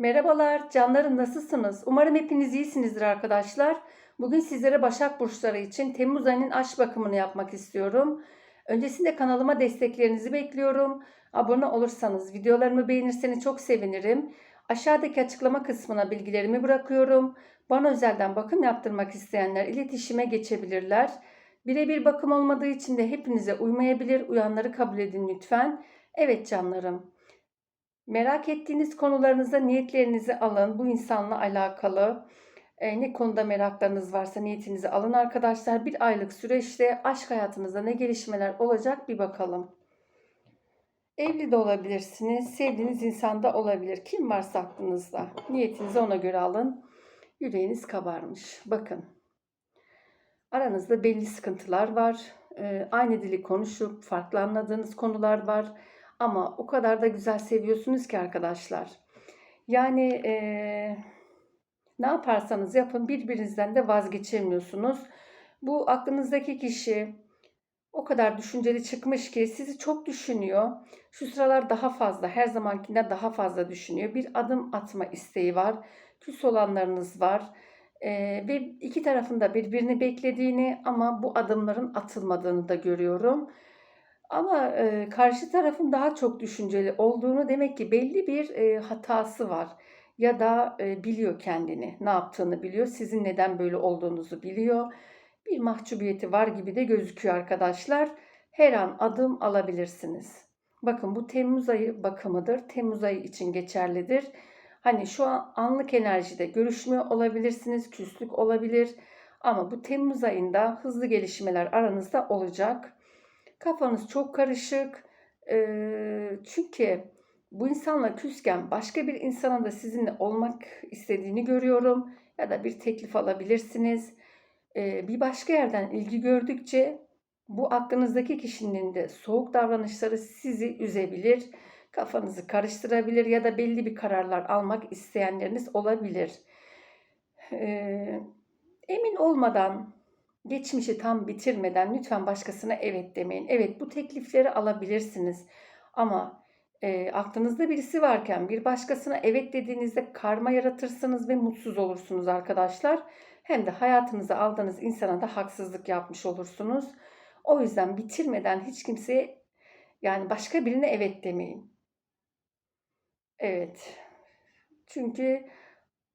Merhabalar, canlarım nasılsınız? Umarım hepiniz iyisinizdir arkadaşlar. Bugün sizlere Başak Burçları için Temmuz ayının aşk bakımını yapmak istiyorum. Öncesinde kanalıma desteklerinizi bekliyorum. Abone olursanız, videolarımı beğenirseniz çok sevinirim. Aşağıdaki açıklama kısmına bilgilerimi bırakıyorum. Bana özelden bakım yaptırmak isteyenler iletişime geçebilirler. Birebir bakım olmadığı için de hepinize uymayabilir. Uyanları kabul edin lütfen. Evet canlarım. Merak ettiğiniz konularınızda niyetlerinizi alın. Bu insanla alakalı e, ne konuda meraklarınız varsa niyetinizi alın arkadaşlar. Bir aylık süreçte aşk hayatınızda ne gelişmeler olacak bir bakalım. Evli de olabilirsiniz, sevdiğiniz insan da olabilir. Kim varsa aklınızda. Niyetinizi ona göre alın. Yüreğiniz kabarmış. Bakın. Aranızda belli sıkıntılar var. E, aynı dili konuşup farklı anladığınız konular var. Ama o kadar da güzel seviyorsunuz ki arkadaşlar. Yani eee, ne yaparsanız yapın birbirinizden de vazgeçemiyorsunuz. Bu aklınızdaki kişi o kadar düşünceli çıkmış ki sizi çok düşünüyor. Şu sıralar daha fazla, her zamankinden daha fazla düşünüyor. Bir adım atma isteği var. Küs olanlarınız var. Eee, ve iki tarafında birbirini beklediğini ama bu adımların atılmadığını da görüyorum. Ama, eee, karşı tarafın daha çok düşünceli olduğunu demek ki belli bir, eee, hatası var ya da, eee, biliyor kendini, ne yaptığını biliyor, sizin neden böyle olduğunuzu biliyor. Bir mahcubiyeti var gibi de gözüküyor arkadaşlar. Her an adım alabilirsiniz. Bakın bu temmuz ayı bakımıdır. Temmuz ayı için geçerlidir. Hani şu an anlık enerjide görüşmüyor olabilirsiniz, küslük olabilir ama bu temmuz ayında hızlı gelişmeler aranızda olacak. Kafanız çok karışık. Eee, çünkü bu insanla küsken başka bir insanın da sizinle olmak istediğini görüyorum. Ya da bir teklif alabilirsiniz. Eee, bir başka yerden ilgi gördükçe bu aklınızdaki kişinin de soğuk davranışları sizi üzebilir. Kafanızı karıştırabilir ya da belli bir kararlar almak isteyenleriniz olabilir. Eee, emin olmadan Geçmişi tam bitirmeden lütfen başkasına evet demeyin. Evet bu teklifleri alabilirsiniz ama e, aklınızda birisi varken bir başkasına evet dediğinizde karma yaratırsınız ve mutsuz olursunuz arkadaşlar. Hem de hayatınıza aldığınız insana da haksızlık yapmış olursunuz. O yüzden bitirmeden hiç kimseye yani başka birine evet demeyin. Evet. Çünkü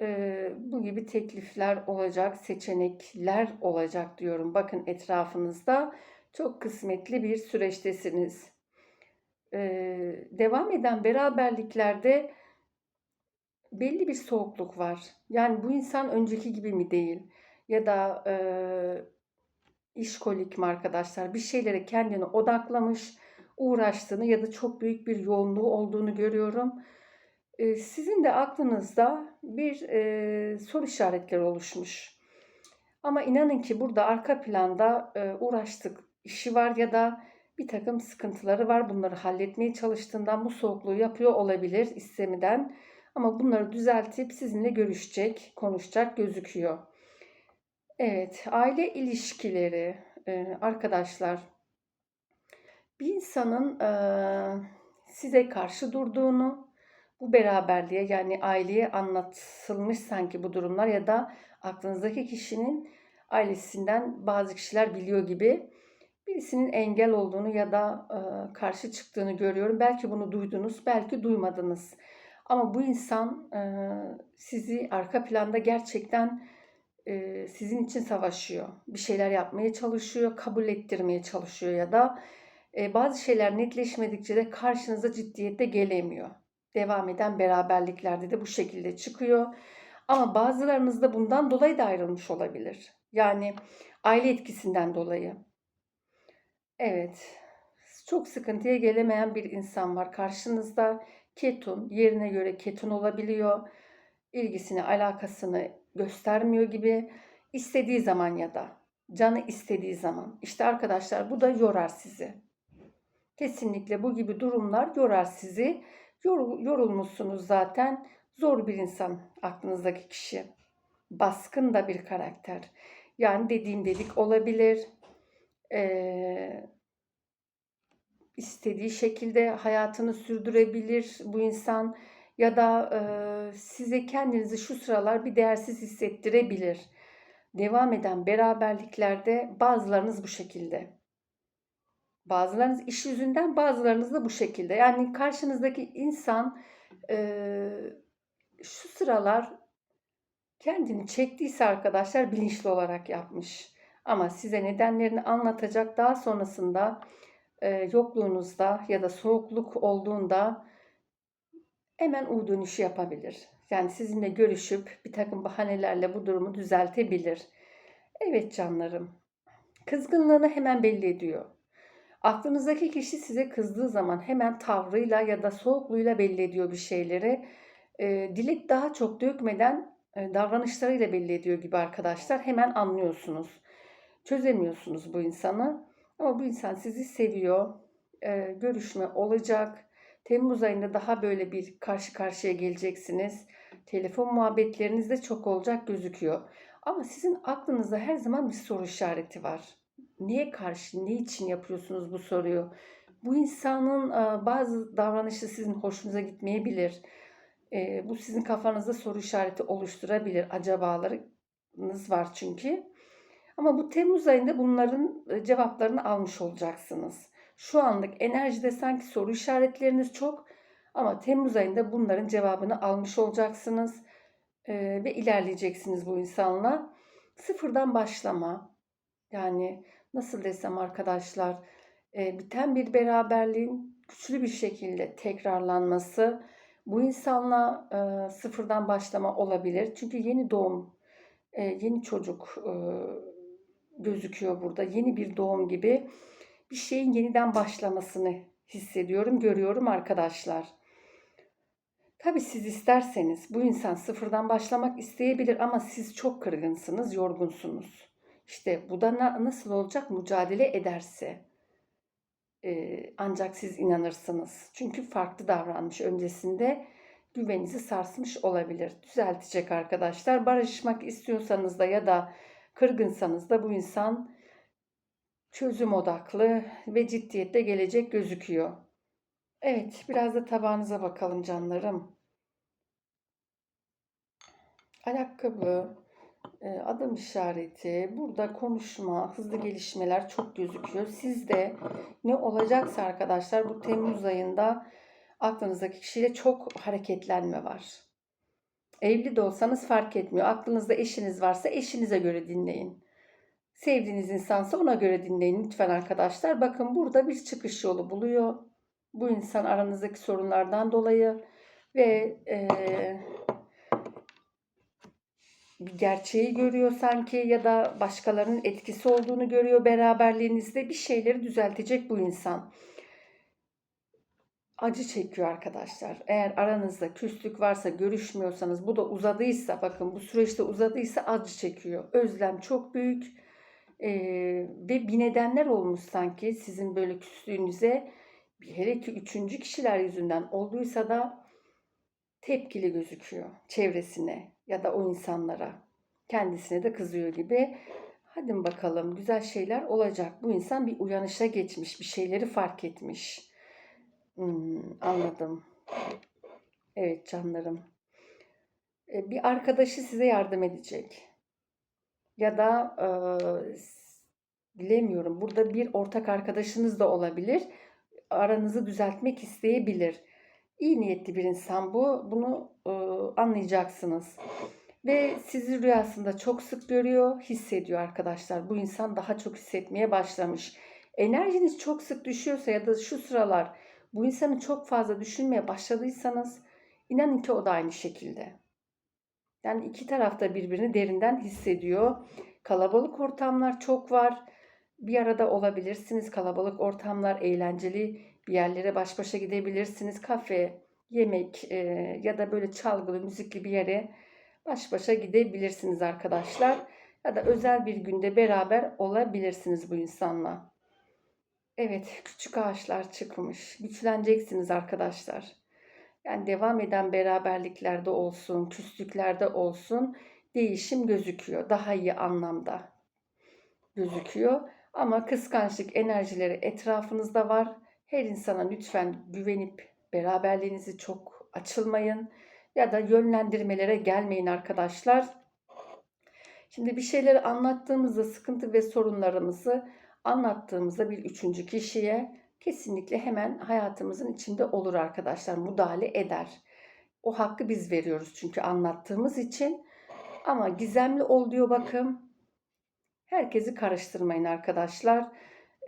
Eee, bu gibi teklifler olacak, seçenekler olacak diyorum. Bakın etrafınızda çok kısmetli bir süreçtesiniz. Eee, devam eden beraberliklerde belli bir soğukluk var. Yani bu insan önceki gibi mi değil? Ya da eee işkolik mi arkadaşlar? Bir şeylere kendini odaklamış, uğraştığını ya da çok büyük bir yoğunluğu olduğunu görüyorum. Eee, sizin de aklınızda bir, eee, soru işaretleri oluşmuş. Ama inanın ki burada arka planda, eee, uğraştık işi var ya da bir takım sıkıntıları var. Bunları halletmeye çalıştığından bu soğukluğu yapıyor olabilir istemeden. Ama bunları düzeltip sizinle görüşecek, konuşacak gözüküyor. Evet, aile ilişkileri, eee, arkadaşlar, bir insanın, eee, size karşı durduğunu bu beraberliğe yani aileye anlatılmış sanki bu durumlar ya da aklınızdaki kişinin ailesinden bazı kişiler biliyor gibi birisinin engel olduğunu ya da e, karşı çıktığını görüyorum. Belki bunu duydunuz, belki duymadınız. Ama bu insan e, sizi arka planda gerçekten e, sizin için savaşıyor. Bir şeyler yapmaya çalışıyor, kabul ettirmeye çalışıyor ya da e, bazı şeyler netleşmedikçe de karşınıza ciddiyette gelemiyor devam eden beraberliklerde de bu şekilde çıkıyor. Ama bazılarınız da bundan dolayı da ayrılmış olabilir. Yani aile etkisinden dolayı. Evet. Çok sıkıntıya gelemeyen bir insan var karşınızda. Ketun, yerine göre ketun olabiliyor. İlgisini, alakasını göstermiyor gibi. istediği zaman ya da canı istediği zaman. İşte arkadaşlar bu da yorar sizi. Kesinlikle bu gibi durumlar yorar sizi. Yor, yorulmuşsunuz zaten. Zor bir insan aklınızdaki kişi. Baskın da bir karakter. Yani dediğim dedik olabilir. Ee, istediği şekilde hayatını sürdürebilir bu insan. Ya da e, size kendinizi şu sıralar bir değersiz hissettirebilir. Devam eden beraberliklerde bazılarınız bu şekilde. Bazılarınız iş yüzünden, bazılarınız da bu şekilde. Yani karşınızdaki insan eee, şu sıralar kendini çektiyse arkadaşlar bilinçli olarak yapmış. Ama size nedenlerini anlatacak. Daha sonrasında e, yokluğunuzda ya da soğukluk olduğunda hemen U dönüşü yapabilir. Yani sizinle görüşüp bir takım bahanelerle bu durumu düzeltebilir. Evet canlarım. Kızgınlığını hemen belli ediyor. Aklınızdaki kişi size kızdığı zaman hemen tavrıyla ya da soğukluğuyla belli ediyor bir şeyleri. E, dili daha çok dökmeden e, davranışlarıyla belli ediyor gibi arkadaşlar. Hemen anlıyorsunuz. Çözemiyorsunuz bu insanı. Ama bu insan sizi seviyor. E, görüşme olacak. Temmuz ayında daha böyle bir karşı karşıya geleceksiniz. Telefon muhabbetleriniz de çok olacak gözüküyor. Ama sizin aklınızda her zaman bir soru işareti var. Niye karşı, ne için yapıyorsunuz bu soruyu? Bu insanın e, bazı davranışı sizin hoşunuza gitmeyebilir. E, bu sizin kafanızda soru işareti oluşturabilir. Acabalarınız var çünkü. Ama bu Temmuz ayında bunların e, cevaplarını almış olacaksınız. Şu anlık enerjide sanki soru işaretleriniz çok ama Temmuz ayında bunların cevabını almış olacaksınız ve ilerleyeceksiniz bu insanla. Sıfırdan başlama. Yani nasıl desem arkadaşlar e, biten bir beraberliğin güçlü bir şekilde tekrarlanması bu insanla e, sıfırdan başlama olabilir. Çünkü yeni doğum, e, yeni çocuk e, gözüküyor burada. Yeni bir doğum gibi bir şeyin yeniden başlamasını hissediyorum, görüyorum arkadaşlar. Tabii siz isterseniz bu insan sıfırdan başlamak isteyebilir ama siz çok kırgınsınız, yorgunsunuz. İşte bu da na- nasıl olacak? Mücadele ederse e, ancak siz inanırsınız. Çünkü farklı davranmış öncesinde güveninizi sarsmış olabilir. Düzeltecek arkadaşlar. Barışmak istiyorsanız da ya da kırgınsanız da bu insan çözüm odaklı ve ciddiyette gelecek gözüküyor. Evet, biraz da tabağınıza bakalım canlarım. Ayakkabı, adım işareti, burada konuşma, hızlı gelişmeler çok gözüküyor. Sizde ne olacaksa arkadaşlar bu Temmuz ayında aklınızdaki kişiyle çok hareketlenme var. Evli de olsanız fark etmiyor. Aklınızda eşiniz varsa eşinize göre dinleyin. Sevdiğiniz insansa ona göre dinleyin lütfen arkadaşlar. Bakın burada bir çıkış yolu buluyor. Bu insan aranızdaki sorunlardan dolayı ve e, bir gerçeği görüyor sanki ya da başkalarının etkisi olduğunu görüyor beraberliğinizde bir şeyleri düzeltecek bu insan. Acı çekiyor arkadaşlar. Eğer aranızda küslük varsa, görüşmüyorsanız, bu da uzadıysa, bakın bu süreçte uzadıysa acı çekiyor. Özlem çok büyük ee, ve bir nedenler olmuş sanki sizin böyle küslüğünüze. Hele ki üçüncü kişiler yüzünden olduysa da tepkili gözüküyor çevresine ya da o insanlara. Kendisine de kızıyor gibi. Hadi bakalım güzel şeyler olacak. Bu insan bir uyanışa geçmiş, bir şeyleri fark etmiş. Hmm, anladım. Evet canlarım. E, Bir arkadaşı size yardım edecek. Ya da e, bilemiyorum. Burada bir ortak arkadaşınız da olabilir. Aranızı düzeltmek isteyebilir. İyi niyetli bir insan bu. Bunu e, anlayacaksınız. Ve sizi rüyasında çok sık görüyor, hissediyor arkadaşlar. Bu insan daha çok hissetmeye başlamış. Enerjiniz çok sık düşüyorsa ya da şu sıralar bu insanı çok fazla düşünmeye başladıysanız inanın ki o da aynı şekilde. Yani iki taraf da birbirini derinden hissediyor. Kalabalık ortamlar çok var. Bir arada olabilirsiniz. Kalabalık ortamlar eğlenceli bir yerlere baş başa gidebilirsiniz. Kafe, yemek e, ya da böyle çalgılı, müzikli bir yere baş başa gidebilirsiniz arkadaşlar. Ya da özel bir günde beraber olabilirsiniz bu insanla. Evet, küçük ağaçlar çıkmış. Güçleneceksiniz arkadaşlar. Yani devam eden beraberliklerde olsun, küslüklerde olsun değişim gözüküyor. Daha iyi anlamda gözüküyor. Ama kıskançlık enerjileri etrafınızda var. Her insana lütfen güvenip beraberliğinizi çok açılmayın. ya da yönlendirmelere gelmeyin arkadaşlar. Şimdi bir şeyleri anlattığımızda sıkıntı ve sorunlarımızı anlattığımızda bir üçüncü kişiye kesinlikle hemen hayatımızın içinde olur arkadaşlar. Müdahale eder. O hakkı biz veriyoruz çünkü anlattığımız için. Ama gizemli ol diyor bakın. Herkesi karıştırmayın arkadaşlar.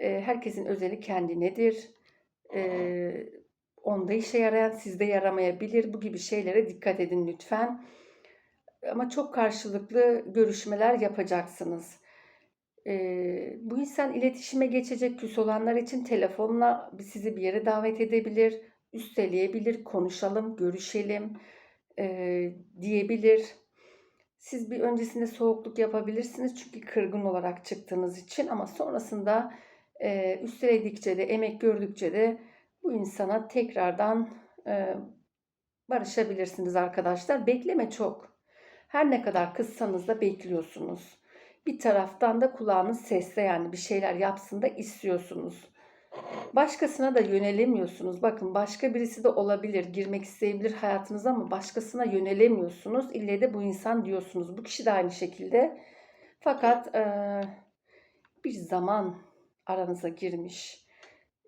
Herkesin özeli kendinedir. Ee, onda işe yarayan sizde yaramayabilir. Bu gibi şeylere dikkat edin lütfen. Ama çok karşılıklı görüşmeler yapacaksınız. Ee, bu insan iletişime geçecek küs olanlar için telefonla sizi bir yere davet edebilir, üsteleyebilir, konuşalım, görüşelim ee, diyebilir. Siz bir öncesinde soğukluk yapabilirsiniz çünkü kırgın olarak çıktığınız için ama sonrasında e, üsteledikçe de emek gördükçe de bu insana tekrardan e, barışabilirsiniz arkadaşlar. Bekleme çok. Her ne kadar kızsanız da bekliyorsunuz. Bir taraftan da kulağınız sesle yani bir şeyler yapsın da istiyorsunuz. Başkasına da yönelemiyorsunuz. Bakın başka birisi de olabilir, girmek isteyebilir hayatınıza ama başkasına yönelemiyorsunuz. İlle de bu insan diyorsunuz. Bu kişi de aynı şekilde. Fakat e, bir zaman aranıza girmiş.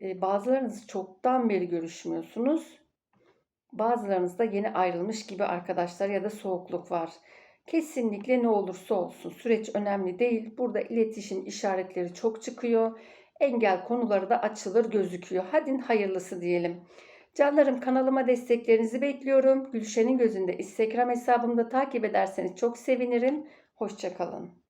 E, bazılarınız çoktan beri görüşmüyorsunuz. Bazılarınız da yeni ayrılmış gibi arkadaşlar ya da soğukluk var. Kesinlikle ne olursa olsun süreç önemli değil. Burada iletişim işaretleri çok çıkıyor. Engel konuları da açılır gözüküyor. Hadi hayırlısı diyelim. Canlarım kanalıma desteklerinizi bekliyorum. Gülşen'in gözünde Instagram hesabımda takip ederseniz çok sevinirim. Hoşçakalın.